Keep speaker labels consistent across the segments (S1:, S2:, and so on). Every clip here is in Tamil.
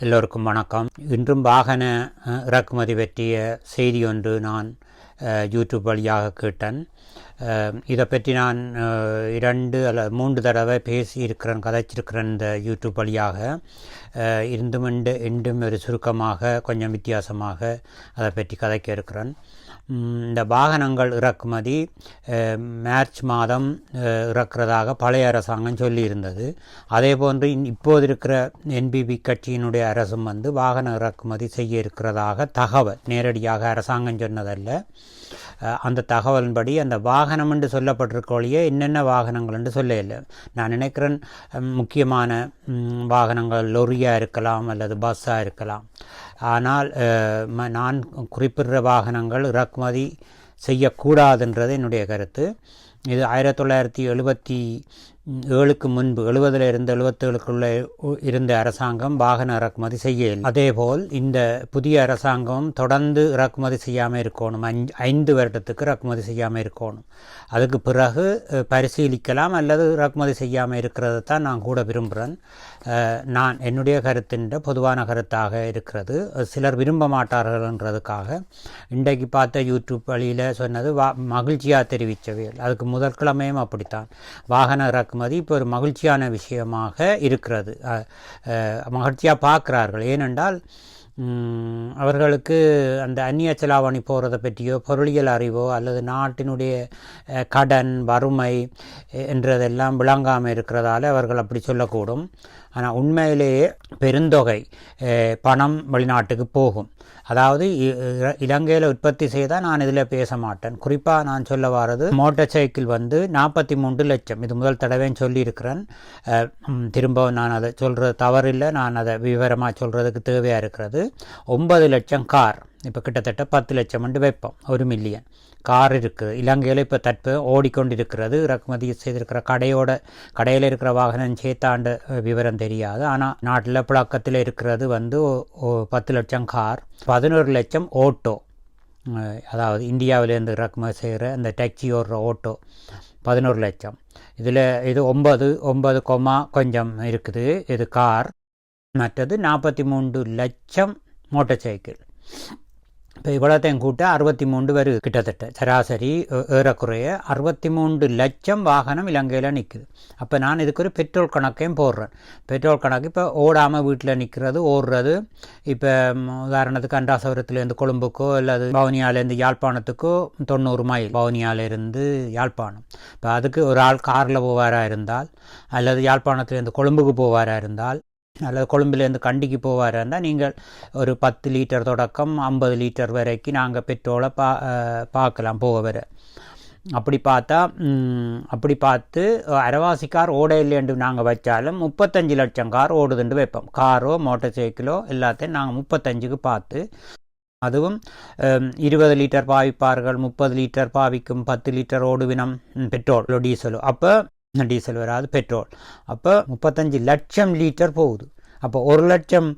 S1: எல்லோருக்கும் வணக்கம். இன்றும் வாகன இறக்குமதி பற்றிய செய்தி ஒன்று நான் யூடியூப் வழியாக கேட்டேன். இதை பற்றி நான் இரண்டு அல்ல மூன்று தடவை பேசி இருக்கிறேன் கதைச்சிருக்கிறேன் இந்த யூடியூப் வழியாக. இருந்தும் இண்டு இன்றும் ஒரு சுருக்கமாக கொஞ்சம் வித்தியாசமாக அதை பற்றி கதைக்க இருக்கிறேன். இந்த வாகனங்கள் இறக்குமதி மார்ச் மாதம் இறக்குறதாக இறக்கிறதாக பழைய அரசாங்கம் சொல்லியிருந்தது. அதே போன்று இன்- இப்போது இருக்கிற என்பிபி கட்சியினுடைய அரசும் வந்து வாகன இறக்குமதி செய்ய இருக்கிறதாக தகவல் நேரடியாக அரசாங்கம் சொன்னதல்ல. அந்த தகவலின்படி அந்த வாகனம் என்று சொல்லப்பட்டிருக்கொழியே என்னென்ன வாகனங்கள் என்று சொல்ல இல்லை நான் நினைக்கிறேன் முக்கியமான வாகனங்கள் லொரியாக இருக்கலாம் அல்லது பஸ்ஸாக இருக்கலாம். ஆனால் நான் குறிப்பிடுற வாகனங்கள் இறக்குமதி செய்யக்கூடாதுன்றது என்னுடைய கருத்து. இது ஆயிரத்தி தொள்ளாயிரத்தி எழுபத்தி ஏழுக்கு முன்பு எழுபதுல இருந்து எழுபத்தேழுக்குள்ளே இருந்த அரசாங்கம் வாகன இறக்குமதி செய்ய அதேபோல் இந்த புதிய அரசாங்கம் தொடர்ந்து இறக்குமதி செய்யாமல் இருக்கணும். அஞ்சு ஐந்து வருடத்துக்கு இறக்குமதி செய்யாமல் இருக்கணும். அதுக்கு பிறகு பரிசீலிக்கலாம் அல்லது இறக்குமதி செய்யாமல் இருக்கிறது தான் நான் கூட விரும்புகிறேன் நான் என்னுடைய கருத்தின்ற பொதுவான கருத்தாக இருக்கிறது. சிலர் விரும்ப மாட்டார்கள்ன்றதுக்காக. இன்றைக்கு பார்த்த யூடியூப் வழியில் சொன்னது வா மகிழ்ச்சியாக தெரிவித்தவைகள் அதுக்கு முதல் கிழமையும் அப்படித்தான். வாகன இறக்குமதி இப்போ ஒரு மகிழ்ச்சியான விஷயமாக இருக்கிறது. மகிழ்ச்சியாக பார்க்கிறார்கள். ஏனென்றால் அவர்களுக்கு அந்த அந்நிய செலாவணி போகிறத பற்றியோ பொருளியல் அறிவோ அல்லது நாட்டினுடைய கடன் வறுமை என்றதெல்லாம் விளங்காமல் இருக்கிறதால அவர்கள் அப்படி சொல்லக்கூடும். ஆனால் உண்மையிலேயே பெருந்தொகை பணம் வெளிநாட்டுக்கு போகும். அதாவது இலங்கையில் உற்பத்தி செய்தால் நான் இதில் பேச மாட்டேன். குறிப்பாக நான் சொல்ல வர்றது மோட்டார் சைக்கிள் வந்து நாற்பத்தி மூன்று லட்சம். இது முதல் தடவைன்னு சொல்லியிருக்கிறேன். திரும்பவும் திரும்ப நான் அதை சொல்கிறது தவறில்லை. நான் அதை விவரமாக சொல்கிறதுக்கு தேவையாக இருக்கிறது. ஒன்பது லட்சம் கார். இப்போ கிட்டத்தட்ட பத்து லட்சம் வந்து வைப்போம். ஒரு மில்லியன் கார் இருக்குது இலங்கையில் இப்போ தற்ப ஓடிக்கொண்டிருக்கிறது. இறக்குமதி செய்திருக்கிற கடையோட கடையில் இருக்கிற வாகனம் சேத்தாண்டு விவரம் தெரியாது. ஆனால் நாட்டில் புழக்கத்தில் இருக்கிறது வந்து பத்து லட்சம் கார். பதினோரு லட்சம் ஓட்டோ. அதாவது இந்தியாவிலேருந்து இறக்குமதி செய்கிற அந்த டாக்ஸி ஓடுற ஓட்டோ. பதினோரு லட்சம். இதில் இது ஒன்பது ஒன்பது கொமா கொஞ்சம் இருக்குது. இது கார். மற்றது நாற்பத்தி மூன்று லட்சம் மோட்டார் சைக்கிள். இப்போ இவ்வளோத்தையும் கூட்ட அறுபத்தி மூன்று வருது கிட்டத்தட்ட சராசரி ஏறக்குறைய அறுபத்தி மூன்று லட்சம் வாகனம் இலங்கையில் நிற்குது அப்போ நான் இதுக்கு ஒரு பெட்ரோல் கணக்கையும் போடுறேன். பெட்ரோல் கணக்கு இப்போ ஓடாமல் வீட்டில் நிற்கிறது ஓடுறது இப்போ உதாரணத்துக்கு அண்டாசபுரத்துலேருந்து கொழும்புக்கோ அல்லது பவுனியாலேருந்து யாழ்ப்பாணத்துக்கோ தொண்ணூறு மைல் பவுனியாலேருந்து யாழ்ப்பாணம். இப்போ அதுக்கு ஒரு ஆள் காரில் போவாராக இருந்தால் அல்லது யாழ்ப்பாணத்துலேருந்து கொழும்புக்கு போவாராக இருந்தால் அல்லது கொழும்பிலேருந்து கண்டிக்கு போவார் இருந்தால் நீங்கள் ஒரு பத்து லிட்டர் தொடக்கம் ஐம்பது லிட்டர் வரைக்கும் நாங்கள் பெட்ரோலை பா பார்க்கலாம் போக வர. அப்படி பார்த்தா அப்படி பார்த்து அரவாசி கார் ஓட இல்லைன்னு நாங்கள் வச்சாலும் முப்பத்தஞ்சு லட்சம் கார் ஓடுதுண்டு வைப்போம். காரோ மோட்டார் சைக்கிளோ எல்லாத்தையும் நாங்கள் முப்பத்தஞ்சுக்கு பார்த்து அதுவும் இருபது லிட்டர் பாவிப்பார்கள் முப்பது லிட்டர் பாவிக்கும் பத்து லிட்டர் ஓடுவினம் பெட்ரோல் டீசலோ. அப்போ டீசல் வராது பெட்ரோல். அப்போ முப்பத்தஞ்சு லட்சம் லிட்டர் போகுது. அப்போ ஒரு லட்சம்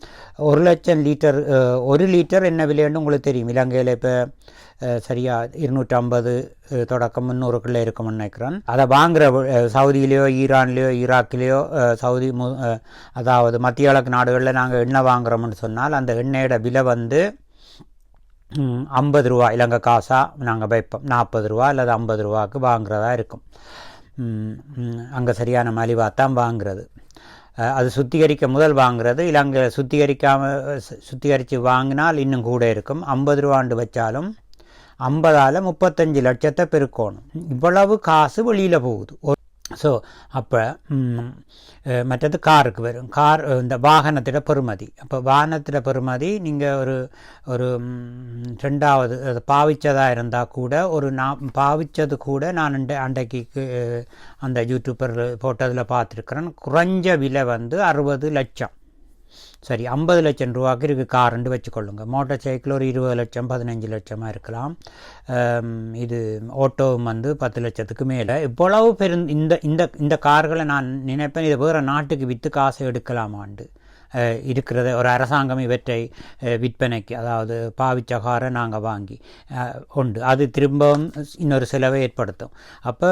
S1: ஒரு லட்சம் லிட்டர் ஒரு லிட்டர் என்ன விலைன்னு உங்களுக்கு தெரியும். இலங்கையில் இப்போ சரியாக இருநூற்றம்பது தொடக்கம் முந்நூறுக்குள்ளே இருக்கும்னு நினைக்கிறேன். அதை வாங்குற சவுதியிலேயோ ஈரான்லேயோ ஈராக்கிலேயோ சவுதி மு அதாவது மத்திய கிழக்கு நாடுகளில் நாங்கள் எண்ணெய் வாங்குறோம்னு சொன்னால் அந்த எண்ணெயோட விலை வந்து ஐம்பது ரூபா இலங்கை காசாக நாங்கள் வைப்போம் நாற்பது ரூபா அல்லது ஐம்பது ரூபாவுக்கு வாங்குறதா இருக்கும். அங்கே சரியான மலிவாக தான் வாங்குறது. அது சுத்திகரிக்க முதல் வாங்குறது. அங்கே சுத்திகரிக்காமல் சுத்திகரித்து வாங்கினால் இன்னும் கூட இருக்கும். ஐம்பது ரூபாண்டு வச்சாலும் ஐம்பதால் முப்பத்தஞ்சு லட்சத்தை பெருக்கணும். இவ்வளவு காசு வெளியில் போகுது. ஸோ அப்போ மற்றது காருக்கு வரும். கார் இந்த வாகனத்திட பெறுமதி. அப்போ வாகனத்திட பெறுமதி நீங்கள் ஒரு ஒரு ரெண்டாவது அது பாவிச்சதாக இருந்தால் கூட ஒரு நான் பாவித்தது கூட நான் அண்டை அன்றைக்கு அந்த யூடியூப்பர் போட்டதில் பார்த்துருக்குறேன். குறைஞ்ச விலை வந்து அறுபது லட்சம். சரி ஐம்பது லட்சம் ரூபாய்க்கு இருக்குது காருண்டு வச்சுக்கொள்ளுங்க. மோட்டார் சைக்கிள் ஒரு இருபது லட்சம் பதினஞ்சு லட்சமாக இருக்கலாம். இது ஓட்டோவும் வந்து பத்து லட்சத்துக்கு மேலே. இவ்வளவு பெரு இந்த இந்த இந்த கார்களை நான் நினைப்பேன் இதை வேறு நாட்டுக்கு விற்று காசை எடுக்கலாமாண்டு. இருக்கிறது ஒரு அரசாங்கம் இவற்றை விற்பனைக்கு அதாவது பாவிச்ச காரை நாங்கள் வாங்கி உண்டு அது திரும்பவும் இன்னொரு செலவை ஏற்படுத்தும் அப்போ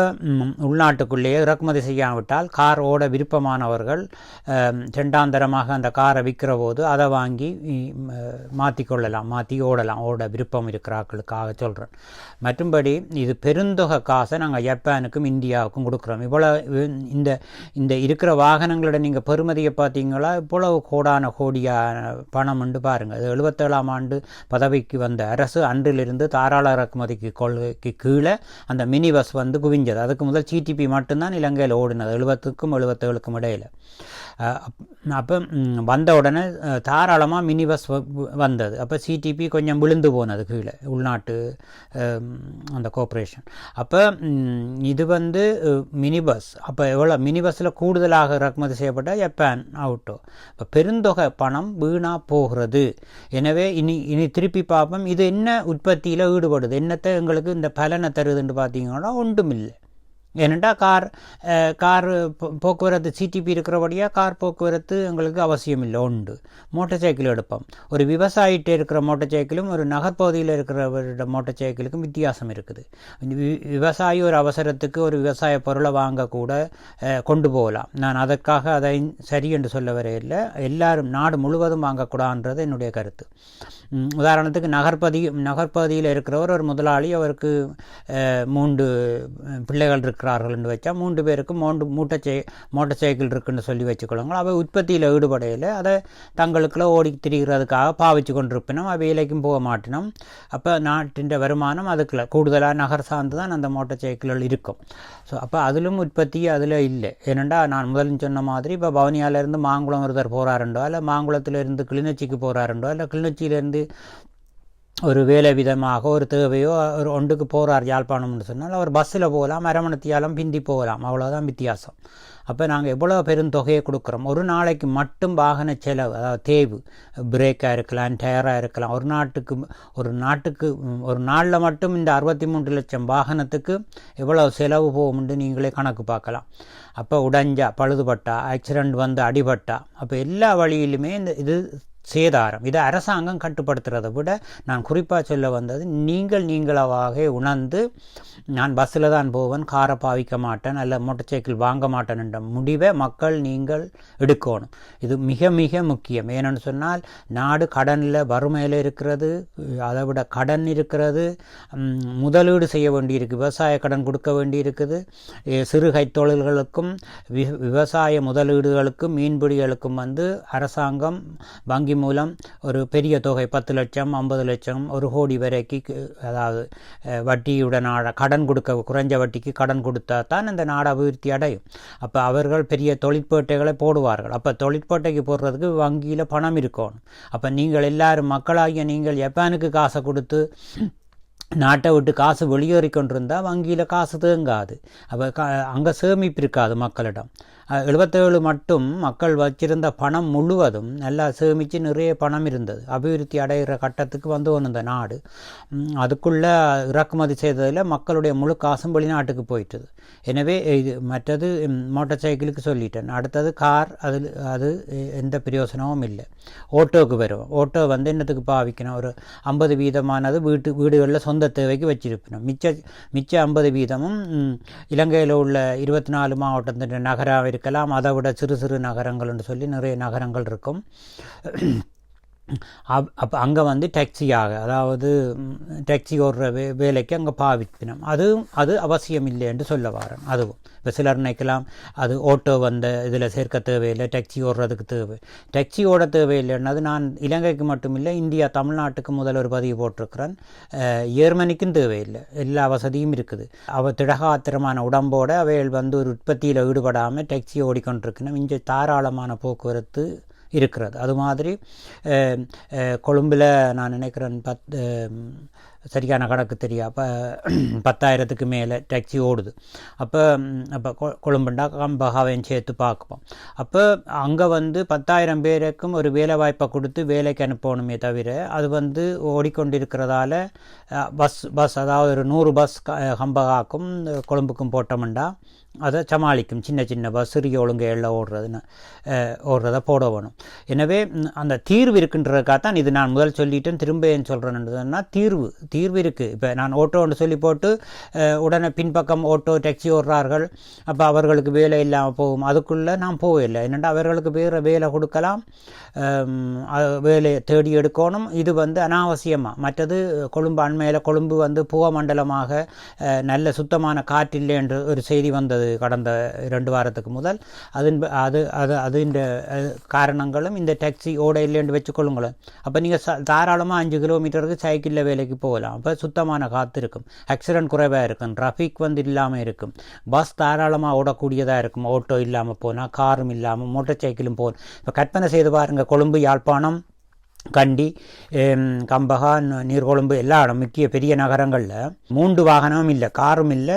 S1: உள்நாட்டுக்குள்ளேயே இறக்குமதி செய்யாவிட்டால் கார் ஓட விருப்பமானவர்கள் செண்டாந்தரமாக ரெண்டாந்தரமாக அந்த காரை விற்கிற போது அதை வாங்கி மாற்றிக்கொள்ளலாம் மாற்றி ஓடலாம் ஓட விருப்பம் இருக்கிறாக்களுக்காக சொல்கிறேன் மற்றும்படி இது பெருந்தொகை காசை நாங்கள் ஜப்பானுக்கும் இந்தியாவுக்கும் கொடுக்குறோம் இவ்வளோ இந்த இந்த இருக்கிற வாகனங்களோட நீங்கள் பெறுமதியை பார்த்தீங்களா இவ்வளவு கோடான கோடியான பணம் உண்டு பாருங்கள் அது எழுபத்தேழாம் ஆண்டு பதவிக்கு வந்த அரசு அன்றிலிருந்து தாராள இறக்குமதிக்கு கொள்கைக்கு கீழே அந்த மினி பஸ் வந்து குவிஞ்சது. அதுக்கு முதல் சிடிபி மட்டும்தான் இலங்கையில் ஓடினது. எழுபத்துக்கும் எழுபத்தேழுக்கும் இடையில். அப்போ வந்த உடனே தாராளமாக மினி பஸ் வந்தது. அப்போ சிடிபி கொஞ்சம் விழுந்து போனது கீழே. உள்நாட்டு அந்த கோஆப்ரேஷன் அப்போ இது வந்து மினி பஸ் அப்போ எவ்வளோ மினி பஸ்ஸில் கூடுதலாக இறக்குமதி செய்யப்பட்ட ஜப்பான் அவுட்டோ இப்போ பெருந்தொகை பணம் வீணாக போகிறது. எனவே இனி இனி திருப்பி பார்ப்போம். இது என்ன உற்பத்தியில் ஈடுபடுது? என்னத்தை எங்களுக்கு இந்த பலனை தருதுன்னு பார்த்தீங்கன்னா ஒன்றுமில்லை. ஏனெண்டா கார் கார் போ- போக்குவரத்து சிடிபி இருக்கிறபடியாக கார் போக்குவரத்து எங்களுக்கு அவசியம் இல்லை உண்டு. மோட்டார் சைக்கிள் எடுப்போம். ஒரு விவசாயிகிட்ட இருக்கிற மோட்டார் சைக்கிளும் ஒரு நகர்ப்பகுதியில் இருக்கிறவரோட மோட்டார் சைக்கிளுக்கும் வித்தியாசம் இருக்குது. விவசாயி ஒரு அவசரத்துக்கு ஒரு விவசாய பொருளை வாங்கக்கூட கொண்டு போகலாம். நான் அதற்காக அதை சரி என்று சொல்ல வரையில்லை. எல்லாரும் நாடு முழுவதும் வாங்கக்கூடாதுன்றது என்னுடைய கருத்து. உதாரணத்துக்கு நகர்பதி நகர்பகுதியில் இருக்கிறவர் ஒரு முதலாளி அவருக்கு மூன்று பிள்ளைகள் இருக்கிறார்கள் என்று வச்சா மூன்று பேருக்கு மூன்று மூட்டை சை மோட்டர் சைக்கிள் இருக்குன்னு சொல்லி வச்சுக்கொள்ளுங்கள். அவை உற்பத்தியில் ஈடுபடையில். அதை தங்களுக்குள்ள ஓடி திரிகிறதுக்காக பாவிச்சு கொண்டிருப்பினோம் அவை வேலைக்கும் போக மாட்டினோம். அப்போ நாட்டின் வருமானம் அதுக்குள்ள கூடுதலாக நகர் சார்ந்து தான் அந்த மோட்டர் சைக்கிள்கள் இருக்கும். ஸோ அப்போ அதிலும் உற்பத்தி அதில் இல்லை. ஏனெண்டா நான் முதலில் சொன்ன மாதிரி இப்போ பவனியாலேருந்து மாங்குளம் ஒருத்தர் போகிறாருண்டோ இல்லை மாங்குளத்திலேருந்து கிளிநொச்சிக்கு போகிறாருண்டோ இல்லை கிளிநொச்சியிலேருந்து ஒரு வேலை விதமாக ஒரு தேவையோ ஒரு ஒன்றுக்கு போகிறார் யாழ்ப்பாணம்னு சொன்னால் அவர் பஸ்ஸில் போகலாம் அரமணத்தியாலும் பிந்தி போகலாம். அவ்வளோதான் வித்தியாசம். அப்போ நாங்கள் எவ்வளோ பெரும் தொகையை கொடுக்குறோம்? ஒரு நாளைக்கு மட்டும் வாகன செலவு அதாவது தேவு பிரேக்காக இருக்கலாம் டயராக இருக்கலாம். ஒரு நாட்டுக்கு ஒரு நாட்டுக்கு ஒரு நாளில் மட்டும் இந்த அறுபத்தி மூன்று லட்சம் வாகனத்துக்கு எவ்வளோ செலவு போகும்னு நீங்களே கணக்கு பார்க்கலாம். அப்போ உடைஞ்சா பழுதுபட்டா ஆக்சிடெண்ட் வந்து அடிபட்டா அப்போ எல்லா வழியிலுமே இந்த இது சேதாரம். இதை அரசாங்கம் கட்டுப்படுத்துறதை விட நான் குறிப்பாக சொல்ல வந்தது நீங்கள் நீங்களாக உணர்ந்து நான் பஸ்ஸில் தான் போவேன் காரை பாவிக்க மாட்டேன் அல்ல மோட்டர் சைக்கிள் வாங்க மாட்டேன் என்ற முடிவை மக்கள் நீங்கள் எடுக்கணும். இது மிக மிக முக்கியம். ஏன்னு சொன்னால் நாடு கடனில் வறுமையில் இருக்கிறது அதை விட கடன் இருக்கிறது முதலீடு செய்ய வேண்டியிருக்கு விவசாய கடன் கொடுக்க வேண்டியிருக்குது சிறு கைத்தொழில்களுக்கும் வி விவசாய முதலீடுகளுக்கும் மீன்பிடிகளுக்கும் வந்து அரசாங்கம் வங்கி மூலம் ஒரு பெரிய தொகை பத்து லட்சம் ஐம்பது லட்சம் ஒரு கோடி வரைக்கு அதாவது அஹ், வட்டியுடனான கடன் கொடுக்க குறைஞ்ச வட்டிக்கு கடன் கொடுத்தா தான் இந்த நாடு அபிவிருத்தி அடையும். அப்போ அவர்கள் பெரிய தொழிற்பேட்டைகளை போடுவார்கள். அப்போ தொழிற்பேட்டைக்கு போடுறதுக்கு வங்கியில் பணம் இருக்கணும். அப்போ நீங்கள் எல்லாரும் மக்களாகிய நீங்கள் ஜப்பானுக்கு காசை கொடுத்து நாட்டை விட்டு காசு வெளியேறி கொண்டிருந்தால் வங்கியில் காசு தேங்காது. அப்போ கா அங்கே சேமிப்பு இருக்காது மக்களிடம். எழுபத்தேழு மட்டும் மக்கள் வச்சிருந்த பணம் முழுவதும் நல்லா சேமித்து நிறைய பணம் இருந்தது. அபிவிருத்தி அடைகிற கட்டத்துக்கு வந்து ஒன்று இந்த நாடு அதுக்குள்ளே இறக்குமதி செய்ததில் மக்களுடைய முழு காசும் வெளிநாட்டுக்கு போயிட்டுது. எனவே இது மற்றது மோட்டார் சைக்கிளுக்கு சொல்லிட்டேன். அடுத்தது கார் அதில் அது எந்த பிரயோசனமும் இல்லை. ஓட்டோவுக்கு வருவோம். ஓட்டோ வந்து என்னத்துக்கு பாவிக்கணும்? ஒரு ஐம்பது வீதமானது வீட்டு வீடுகளில் சொந்த தேவைக்கு வச்சிருக்கணும் மிச்ச மிச்ச ஐம்பது வீதமும் இலங்கையில் உள்ள இருபத்தி நாலு மாவட்டத்தின் நகராவிற்கு இருக்கலாம். அதை விட சிறு சிறு நகரங்கள்னு சொல்லி நிறைய நகரங்கள் இருக்கும். அப் அப்போ அங்கே வந்து டாக்ஸியாக அதாவது ம், டாக்ஸி ஓடுற வே வேலைக்கு அங்கே பாவிப்பினம். அதுவும் அது அவசியம் இல்லை என்று சொல்ல வரேன். அதுவும். இப்போ சிலர் நினைக்கலாம் அது ஓட்டோ வந்த இதில் சேர்க்க தேவையில்லை டாக்ஸி ஓடுறதுக்கு தேவை. டாக்ஸி ஓட தேவையில்லைன்னது நான் இலங்கைக்கு மட்டுமில்லை இந்தியா தமிழ்நாட்டுக்கு முதல் ஒரு பதிவு போட்டிருக்கிறேன். அஹ், ஜெர்மனிக்கும் தேவையில்லை எல்லா வசதியும் இருக்குது. அவள் திடகாத்திரமான உடம்போட அவைகள் வந்து ஒரு உற்பத்தியில் ஈடுபடாமல் டாக்ஸி ஓடிக்கொண்டிருக்கணும் இங்கே தாராளமான போக்குவரத்து இருக்கிறது. அது மாதிரி கொழும்பில் நான் நினைக்கிறேன் பத் சரியான கணக்கு தெரியும் அப்போ பத்தாயிரத்துக்கு மேலே டாக்ஸி ஓடுது. அப்போ அப்போ கொ கொழும்புண்டா கம்பகாவையும் சேர்த்து பார்ப்போம் அப்போ அங்கே வந்து பத்தாயிரம் பேருக்கும் ஒரு வேலை வாய்ப்பை கொடுத்து வேலைக்கு அனுப்பணுமே தவிர அது வந்து ஓடிக்கொண்டிருக்கிறதால பஸ் பஸ் அதாவது ஒரு நூறு பஸ் க- கம்பகாக்கும் கொழும்புக்கும் போட்டோம்டா அதை சமாளிக்கும். சின்ன சின்ன பஸ் சிறிய ஒழுங்கைகளில் ஓடுறதுன்னு ஓடுறதை போட வேணும். எனவே அந்த தீர்வு இருக்குன்றதுக்காகத்தான் இது நான் முதல் சொல்லிட்டேன் திரும்ப ஏன் சொல்கிறேன்னா தீர்வு தீர்வு இருக்குது இப்போ நான் ஓட்டோன்னு சொல்லி போட்டு உடனே பின்பக்கம் ஓட்டோ டாக்ஸி ஓடுறார்கள். அப்போ அவர்களுக்கு வேலை இல்லாமல் போகும். அதுக்குள்ளே நான் போகவில்லை. என்னென்னா அவர்களுக்கு வேறு வேலை கொடுக்கலாம். வேலையை தேடி எடுக்கணும். இது வந்து அனாவசியமாக மற்றது கொழும்பு அண்மையில் கொழும்பு வந்து புக மண்டலமாக நல்ல சுத்தமான காற்றில்லை என்று ஒரு செய்தி வந்தது. கடந்த இரண்டு வாரத்துக்கு முதல் அதன் அது அது அதுன்ற காரணங்களும் இந்த டாக்ஸி ஓட இல்லைன்னு வச்சுக்கொள்ளுங்களேன். அப்போ நீங்கள் ச தாராளமாக அஞ்சு கிலோமீட்டருக்கு சைக்கிளில் வேலைக்கு போகலாம். அப்போ சுத்தமான காற்று இருக்கும். ஆக்சிடென்ட் குறைவாக இருக்கும். ட்ராஃபிக் வந்து இல்லாமல் இருக்கும். பஸ் தாராளமாக ஓடக்கூடியதாக இருக்கும். ஆட்டோ இல்லாமல் போனால் காரும் இல்லாமல் மோட்டார் சைக்கிளும் போகணும் இப்போ கற்பனை செய்து பாருங்கள் கொழும்பு யாழ்ப்பாணம் கண்டி கம்பகா நீர்கொழும்பு எல்லா இடம் முக்கிய பெரிய நகரங்களில் மூன்று வாகனமும் இல்லை காரும் இல்லை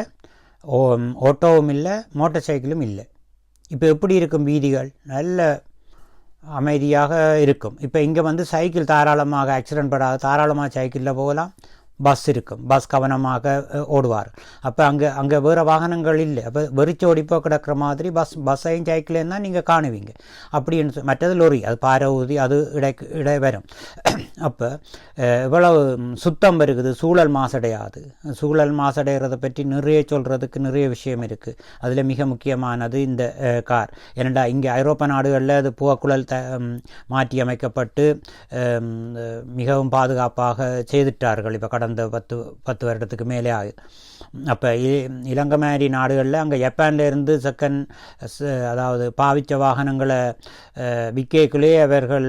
S1: ஓ- ஓட்டோவும் இல்லை மோட்டார் சைக்கிளும் இல்லை. இப்போ எப்படி இருக்கும் வீதிகள்? நல்ல அமைதியாக இருக்கும். இப்போ இங்கே வந்து சைக்கிள் தாராளமாக ஆக்சிடென்ட் படாத தாராளமாக சைக்கிளில் போகலாம். பஸ் இருக்கும். பஸ் கவனமாக ஓடுவார். அப்போ அங்கே அங்கே வேறு வாகனங்கள் இல்லை. அப்போ வெறிச்சு போய் கிடக்கிற மாதிரி பஸ் பஸ்ஸையும் சைக்கிளையும் தான் நீங்கள் காணுவீங்க. அப்படின்னு மற்றது லொரி அது பாறை ஊதி அது இடை இடை வரும். அப்போ இவ்வளவு சுத்தம் இருக்குது. சூழல் மாசடையாது. சூழல் மாசடைகிறத பற்றி நிறைய சொல்கிறதுக்கு நிறைய விஷயம் இருக்குது அதில் மிக முக்கியமானது இந்த கார். ஏனண்டா இங்கே ஐரோப்பா நாடுகளில் அது புகக்குழல் த மாற்றி அமைக்கப்பட்டு மிகவும் பாதுகாப்பாக செய்துட்டார்கள். இப்போ கடந்த பத்து பத்து வருடத்துக்கு மேலே ஆகுது. அப்போ இலங்கை மாதிரி நாடுகளில் அங்கே ஜப்பான்லேருந்து செகண்ட் அதாவது பாவித்த வாகனங்களை விற்கக்குள்ளே அவர்கள்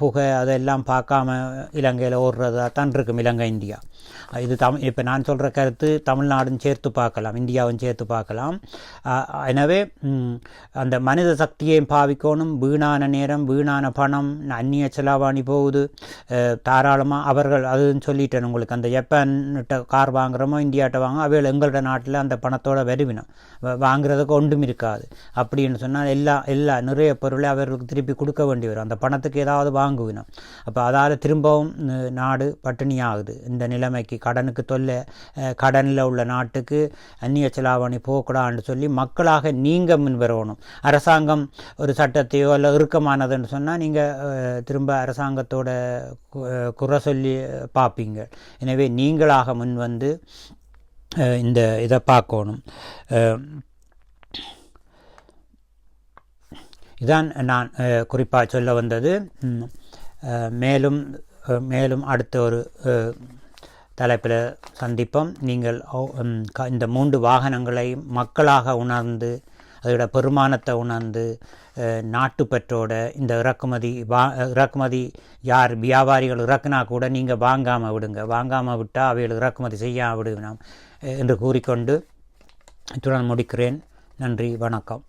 S1: புகை அதெல்லாம் பார்க்காம இலங்கையில் ஓடுறதா தான் இருக்கும் இலங்கை இந்தியா. இது தமிழ் இப்போ நான் சொல்கிற கருத்து தமிழ்நாடும் சேர்த்து பார்க்கலாம் இந்தியாவும் சேர்த்து பார்க்கலாம். எனவே அந்த மனித சக்தியையும் பாவிக்கணும். வீணான நேரம் வீணான பணம் அந்நிய செலவாணி போகுது. தாராளமாக அவர்கள் அதுன்னு சொல்லிட்டேன் உங்களுக்கு அந்த ஜப்பான்கிட்ட கார் வாங்குறோமோ இந்தியாட்ட வாங்க அவைகள் எங்களோட நாட்டில் அந்த பணத்தோட வருவினம். வாங்குறதுக்கு ஒன்றும் இருக்காது. அப்படின்னு சொன்னால் எல்லா எல்லா நிறைய பொருளை அவர்களுக்கு திருப்பி கொடுக்க வேண்டி வரும். அந்த பணத்துக்கு ஏதாவது வாங்குவினோம். அப்போ அதால் திரும்பவும் நாடு நாடு பட்டினியாகுது இந்த நிலைமைக்கு கடனுக்கு தொல்லை கடனில் உள்ள நாட்டுக்கு அந்நிய செலாவணி போகக்கூடாதுன்னு சொல்லி மக்களாக நீங்கள் முன் வரணும் அரசாங்கம் ஒரு சட்டத்தையோ இல்லை இறுக்கமானதுன்னு சொன்னால் நீங்கள் திரும்ப அரசாங்கத்தோட குறை சொல்லி பார்ப்பீங்க. எனவே நீங்களாக முன் வந்து இந்த இதை பார்க்கணும். இதான் நான் குறிப்பாக சொல்ல வந்தது. மேலும் மேலும் அடுத்த ஒரு தலைப்பில் சந்திப்போம். நீங்கள் க- இந்த மூன்று வாகனங்களை மக்களாக உணர்ந்து அதோட பெருமானத்தை உணர்ந்து நாட்டுப்பற்றோட இந்த இறக்குமதி வா இறக்குமதி யார் வியாபாரிகள் இறக்குனா கூட நீங்கள் வாங்காமல் விடுங்க. வாங்காமல் விட்டால் அவைகள் இறக்குமதி செய்யாமல் விடுவினோம் என்று கூறிக்கொண்டு இத்துடன் முடிக்கிறேன். நன்றி வணக்கம்.